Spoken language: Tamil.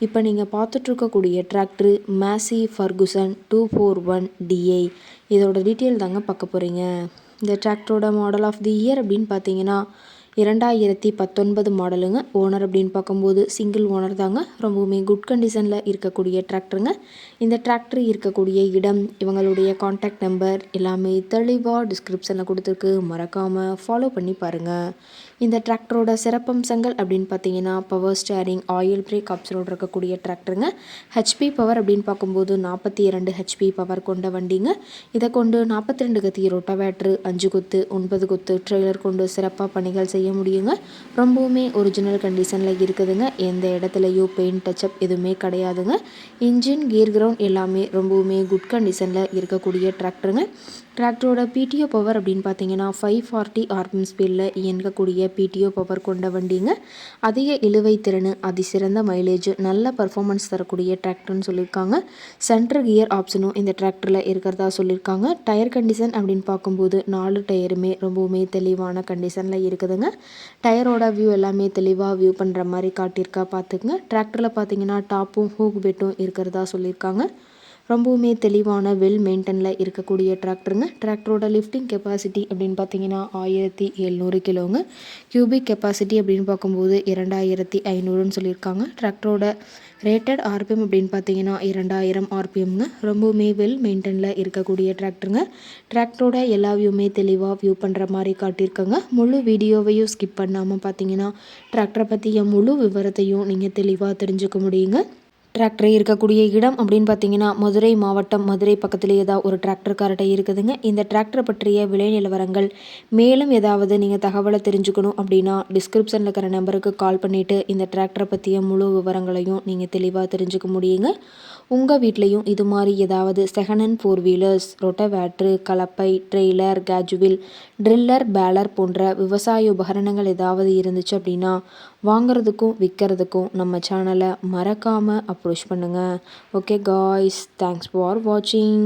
இப்போ நீங்கள் பார்த்துட்ருக்கக்கூடிய tractor Massey Ferguson two four one DI இதோட டீட்டெயில் தாங்க பார்க்க போகிறீங்க இந்த டிராக்டரோட மாடல் ஆஃப் தி இயர் அப்படின்னு பார்த்தீங்கன்னா இரண்டாயிரத்தி பத்தொன்பது மாடலுங்க. ஓனர் அப்படின்னு பார்க்கும்போது சிங்கிள் ஓனர் தாங்க. ரொம்பவுமே குட் கண்டிஷனில் இருக்கக்கூடிய டிராக்டருங்க இந்த டிராக்டர் இருக்கக்கூடிய இடம் இவங்களுடைய காண்டாக்ட் நம்பர் எல்லாமே தெளிவாக டிஸ்கிரிப்ஷனில் கொடுத்துருக்கு. மறக்காமல் ஃபாலோ பண்ணி பாருங்கள் இந்த டிராக்டரோட சிறப்பம்சங்கள் அப்படின்னு பார்த்தீங்கன்னா பவர் ஸ்டேரிங் ஆயில் பிரேக் ஆப்ஷனோடு இருக்கக்கூடிய டிராக்டருங்க ஹெச்பி பவர் அப்படின்னு பார்க்கும்போது நாற்பத்தி இரண்டு ஹெச்பி பவர் கொண்ட வண்டிங்க. இதை கொண்டு நாற்பத்தி ரெண்டு கத்தி ரொட்டவேட்ரு அஞ்சு கொத்து ஒன்பது கொத்து ட்ரெய்லர் கொண்டு சிறப்பாக பணிகள் செய்ய முடியுங்க. ரொம்பவுமே ஒரிஜினல் கண்டிஷனில் இருக்குதுங்க. எந்த இடத்துலையும் பெயிண்ட் டச்சப் எதுவுமே கிடையாதுங்க. இன்ஜின் கியர் கிரவுண்ட் எல்லாமே ரொம்பவுமே குட் கண்டிஷனில் இருக்கக்கூடிய டிராக்டருங்க டிராக்டரோட பிடிஓ பவர் அப்படின்னு பார்த்தீங்கன்னா ஃபைவ் ஃபார்ட்டி ஆர்பிஎம் ஸ்பீடில் இயங்கக்கூடிய பிடிஓ பவர் கொண்ட வண்டிங்க. அதிக இழுவை திறன் அதிசிறந்த மைலேஜ் நல்ல பர்ஃபார்மன்ஸ் தரக்கூடிய டிராக்டர்னு சொல்லியிருக்காங்க. சென்ட்ரல் கியர் ஆப்ஷனும் இந்த டிராக்டரில் இருக்கிறதா சொல்லியிருக்காங்க. டயர் கண்டிஷன் அப்படின்னு பார்க்கும்போது நாலு டயருமே ரொம்பவுமே தெளிவான கண்டிஷனில் இருக்குதுங்க. டயரோட வியூ எல்லாமே தெளிவாக வியூ பண்ணுற மாதிரி காட்டியிருக்கா பார்த்துக்குங்க டிராக்டரில் பார்த்தீங்கன்னா டாப்பும் ஹூக் பெட்டும் இருக்கிறதா சொல்லியிருக்காங்க. ரொம்பவுமே தெளிவான வெல் மெயின்டெனில் இருக்கக்கூடிய டிராக்டருங்க டிராக்டரோட லிஃப்டிங் கெப்பாசிட்டி அப்படின்னு பார்த்தீங்கன்னா ஆயிரத்தி எழுநூறு கிலோங்க. கியூபிக் கெப்பாசிட்டி அப்படின்னு பார்க்கும்போது இரண்டாயிரத்தி ஐநூறுன்னு சொல்லியிருக்காங்க. டிராக்டரோட ரேட்டட் ஆர்பிஎம் அப்படின்னு பார்த்தீங்கன்னா இரண்டாயிரம் ஆர்பிஎம்ங்க ரொம்பவுமே வெல் மெயின்டெனில் இருக்கக்கூடிய டிராக்டருங்க டிராக்டரோட எல்லா வியூமே தெளிவாக வியூ பண்ணுற மாதிரி காட்டியிருக்காங்க. முழு வீடியோவையும் ஸ்கிப் பண்ணாமல் பார்த்தீங்கன்னா டிராக்டரை பற்றிய முழு விவரத்தையும் நீங்கள் தெளிவாக தெரிஞ்சுக்க முடியுங்க. டிராக்டர் இருக்கக்கூடிய இடம் அப்படின்னு பார்த்தீங்கன்னா மதுரை மாவட்டம் மதுரை பக்கத்துலேயே தான் ஒரு டிராக்டர் கார்ட்டை இருக்குதுங்க. இந்த டிராக்டர் பற்றிய விலை நிலவரங்கள் மேலும் ஏதாவது நீங்கள் தகவலை தெரிஞ்சுக்கணும் அப்படின்னா டிஸ்கிரிப்ஷனில் இருக்கிற நம்பருக்கு கால் பண்ணிவிட்டு இந்த டிராக்டரை பற்றிய முழு விவரங்களையும் நீங்கள் தெளிவாக தெரிஞ்சுக்க முடியுங்க. உங்கள் வீட்லேயும் இது மாதிரி ஏதாவது second hand four wheelers rotavator கலப்பை ட்ரெய்லர் கேஜுவில் ட்ரில்லர் பேலர் போன்ற விவசாய உபகரணங்கள் ஏதாவது இருந்துச்சு அப்படின்னா வாங்குறதுக்கும் விற்கிறதுக்கும் நம்ம சேனலை மறக்காமல் அப்ரோச் பண்ணுங்கள் ஓகே காய்ஸ் தேங்க்ஸ் ஃபார் வாட்சிங்